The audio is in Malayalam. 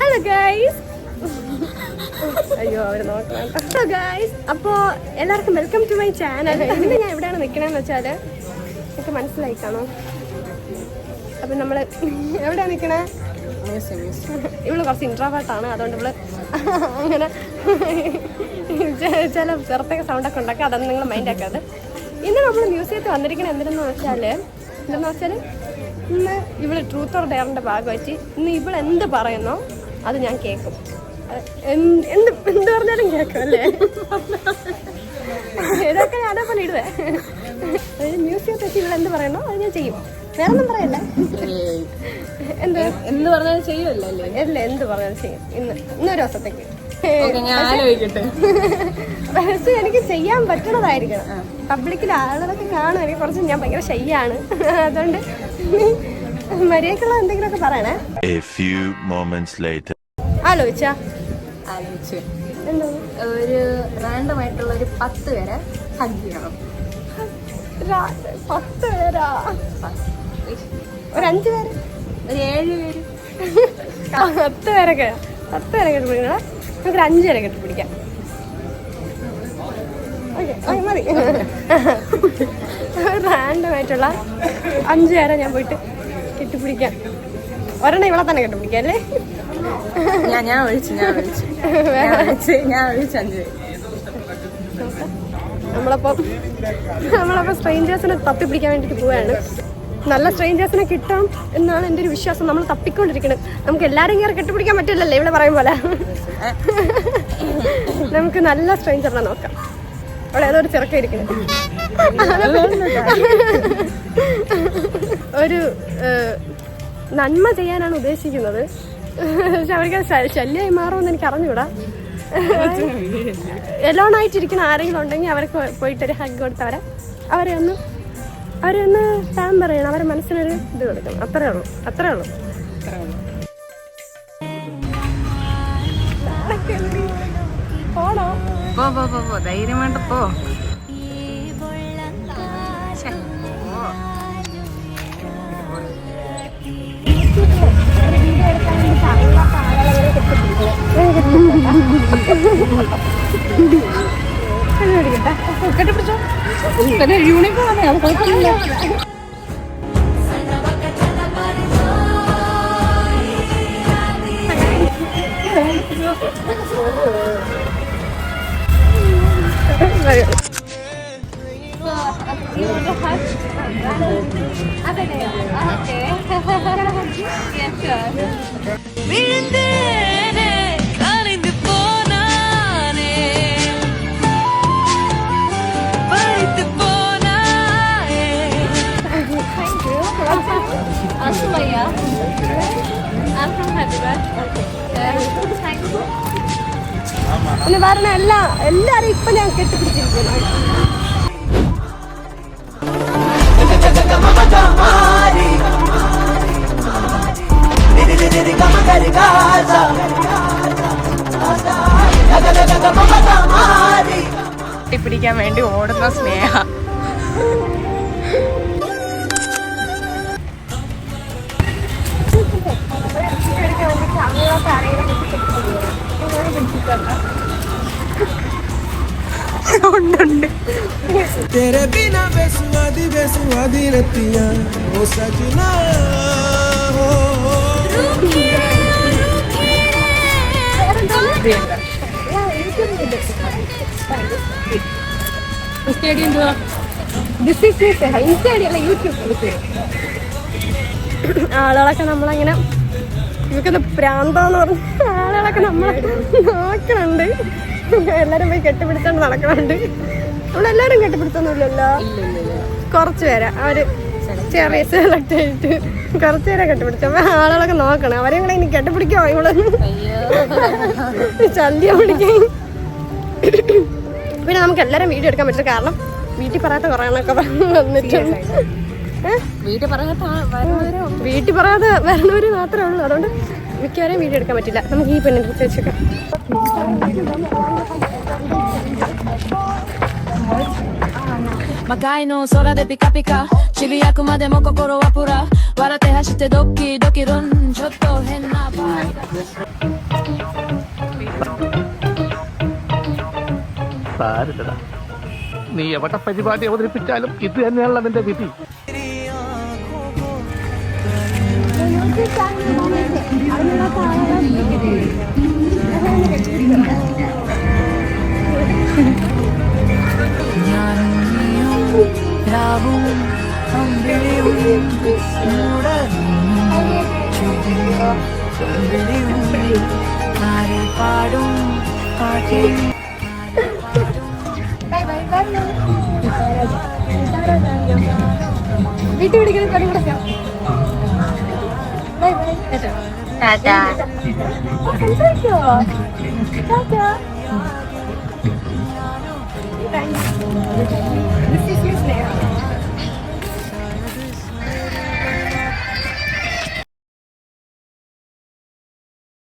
ഹലോ ഗൈസ് അയ്യോ അവർ നോക്കണം. ഹലോ ഗൈസ് അപ്പോ എല്ലാവർക്കും വെൽക്കം ടു മൈ ചാനൽ ഇന്ന് ഞാൻ എവിടെയാണ് നിൽക്കണമെന്ന് വെച്ചാൽ എനിക്ക് മനസ്സിലായി കാണോ. അപ്പൊ നമ്മൾ എവിടെയാണ് നിൽക്കണേ ഇവൾ കുറച്ച് ഇൻട്രോവേർട്ടാണ് അതുകൊണ്ട് ഇവൾ അങ്ങനെ ചില ചെറുത്തൊക്കെ സൗണ്ടൊക്കെ ഉണ്ടാക്കുക അതൊന്നും നിങ്ങൾ മൈൻഡ് ആക്കാതെ. ഇന്ന് നമ്മൾ മ്യൂസിയത്തിൽ വന്നിരിക്കുന്നത് എന്തിനെന്ന് വെച്ചാൽ എന്തെന്ന് വെച്ചാൽ ഇന്ന് ഇവൾ ട്രൂത്ത് ഓർ ഡെയറിന്റെ ഭാഗമായിട്ട് ഇന്ന് ഇവൾ എന്ത് പറയുന്നോ? അത് ഞാൻ കേൾക്കും എന്ത് എന്ത് എന്ത് പറഞ്ഞാലും കേൾക്കും അല്ലേ? ഇതൊക്കെ ഞാൻ അതേപോലെ ഇടുവേ. അതായത് മ്യൂസിയം പറ്റി ഇവിടെ എന്ത് പറയണോ അത് ഞാൻ ചെയ്യും. വേറെ ഒന്നും പറയല്ല? എന്ത്? എന്ത് പറഞ്ഞാലും ചെയ്യുമല്ലേ അല്ലേ? എന്ത് പറഞ്ഞാലും ചെയ്യും. ഇന്ന് ഇന്നൊരു ദിവസത്തേക്ക്. ഓക്കെ ഞാൻ ആലോചിക്കട്ടെ. പക്ഷെ എനിക്ക് ചെയ്യാൻ പറ്റുന്നതായിരിക്കണം. പബ്ലിക്കിൽ ആളുകളൊക്കെ കാണും. എനിക്ക് കുറച്ച് ഞാൻ ഭയങ്കര ശയ്യാണ്. അതുകൊണ്ട് മര്യാദക്കുള്ള എന്തെങ്കിലുമൊക്കെ പറയണേ. ആലോചിച്ചാ? ആലോചിച്ചു. ഒരു റാൻഡം ആയിട്ടുള്ള ഒരു പത്ത് പേരെ ഹഗ് ചെയ്യണം. പത്ത് പേരാ? ഒരു അഞ്ച് പേര്? ഒരു ഏഴ് പേര്. പത്ത് പേരൊക്കെ പത്ത് പേരെ കെട്ടിപ്പിടിക്കണം. നമുക്ക് അഞ്ച് പേരെ കെട്ടിപ്പിടിക്കാം. മതി. റാൻഡം ആയിട്ടുള്ള അഞ്ച് പേരെ ഞാൻ പോയിട്ട് കെട്ടിപ്പിടിക്കാം. ഒരെണ്ണം ഇവിടെ തന്നെ കെട്ടിപ്പിടിക്കാം അല്ലേ? ഞാൻ ഞാൻ വിളിച്ചു ഞാൻ വിളിച്ചു. ഞാൻ ഒഴിച്ച് ഞാൻ വിളിച്ചു അഞ്ച് നമ്മളപ്പോ നമ്മളപ്പോ സ്ട്രേഞ്ചേഴ്സിനെ തപ്പിപ്പിടിക്കാൻ വേണ്ടിട്ട് പോവാണ്. നല്ല സ്ട്രേഞ്ചേഴ്സിനെ കിട്ടാം എന്നാണ് എന്റെ ഒരു വിശ്വാസം. നമ്മൾ തപ്പിക്കൊണ്ടിരിക്കുന്നത് നമുക്ക് എല്ലാവരും കയറി കെട്ടിപ്പിടിക്കാൻ പറ്റില്ലല്ലേ ഇവിടെ പറയും പോലെ. നമുക്ക് നല്ല സ്ട്രേഞ്ചറിനെ നോക്കാം. അവിടെ ഏതോ ഒരു ചെറുക്കം ഒരു നന്മ ചെയ്യാനാണ് ഉദ്ദേശിക്കുന്നത്. പക്ഷെ അവർക്ക് ശല്യമായി മാറുമെന്ന് എനിക്ക് അറിഞ്ഞൂടാ എലോൺ ആയിട്ടിരിക്കുന്ന ആരെങ്കിലും ഉണ്ടെങ്കിൽ അവർക്ക് പോയിട്ടൊരു ഹഗ് കൊടുത്തവരെ അവരെ ഒന്ന് അവരെ ഒന്ന് പാമ്പർ ചെയ്യണം അവരെ മനസ്സിനൊരു ഇത് കൊടുക്കണം. അത്രേ ഉള്ളൂ. അത്രേ ഉള്ളൂ. പോണോ പോ പോ പോ. ധൈര്യമായിട്ട് പോ. പിന്നെ യൂണിഫോം ആണ് കുഴപ്പമില്ല Okay. yes, sure. Asumaya. I'm from Hyderabad. പിന്നെ പറഞ്ഞ എല്ലാ എല്ലാരും ഇപ്പൊ ഞാൻ കെട്ടിപ്പിടിച്ചിരിക്കുന്നു പിടിക്കാൻ വേണ്ടി ഓടുന്ന സ്നേഹ ഉണ്ടുണ്ട് तेरे बिना बेसुआदी बेसुआदी रतियां ओ सजना हो ദിസ് ഈസ് ഇൻസ്റ്റയല്ല യൂട്യൂബ് ആളുകളൊക്കെ നമ്മളങ്ങനെ ഇവക്കൊന്ന് പ്രാന്താന്ന് പറഞ്ഞ ആളുകളൊക്കെ നമ്മളെ നോക്കണുണ്ട്. എല്ലാരും പോയി കെട്ടിപ്പിടിച്ചോണ്ട് നടക്കണുണ്ട്. നമ്മളെല്ലാരും കെട്ടിപ്പിടുത്തൊന്നുമില്ലല്ലോ കുറച്ച് പേരെ. അവർ ചെറിയ സെലക്ട് ആയിട്ട് കുറച്ച് പേരെ കെട്ടിപ്പിടിച്ചു. അപ്പൊ ആളുകളൊക്കെ നോക്കണം. അവരെ കൂടെ ഇനി കെട്ടിപ്പിടിക്കോ ഇവിടെ ശല്യം പിടിക്കാൻ. പിന്നെ നമുക്ക് എല്ലാരും വീഡിയോ എടുക്കാൻ പറ്റില്ല. കാരണം വീട്ടിൽ പറയാത്ത കുറേ എണ്ണൊക്കെ വന്നിട്ടുണ്ട്. വീട്ടിൽ പറയാതെ വീട്ടിൽ പറയാതെ വരണവര് മാത്രമേ ഉള്ളൂ. അതുകൊണ്ട് മിക്കവാറും വീഡിയോ എടുക്കാൻ പറ്റില്ല. നമുക്ക് ഈ പെണ്ണിന്റെ അടുത്ത് വെച്ചേക്കാം. Makai no sora de pika pika Chibiyaku made mo kokoro wa pura Warate hashite doki doki run Chotto hen na ഭാരതട നീ എവിടെ പരിപാടി അവതരിപ്പിച്ചാലും ഇത് തന്നെയാണല്ലോ നിന്റെ വിധി. വീട്ടിൽ പിടിക്കുന്ന കളി 大家，大家，拜拜。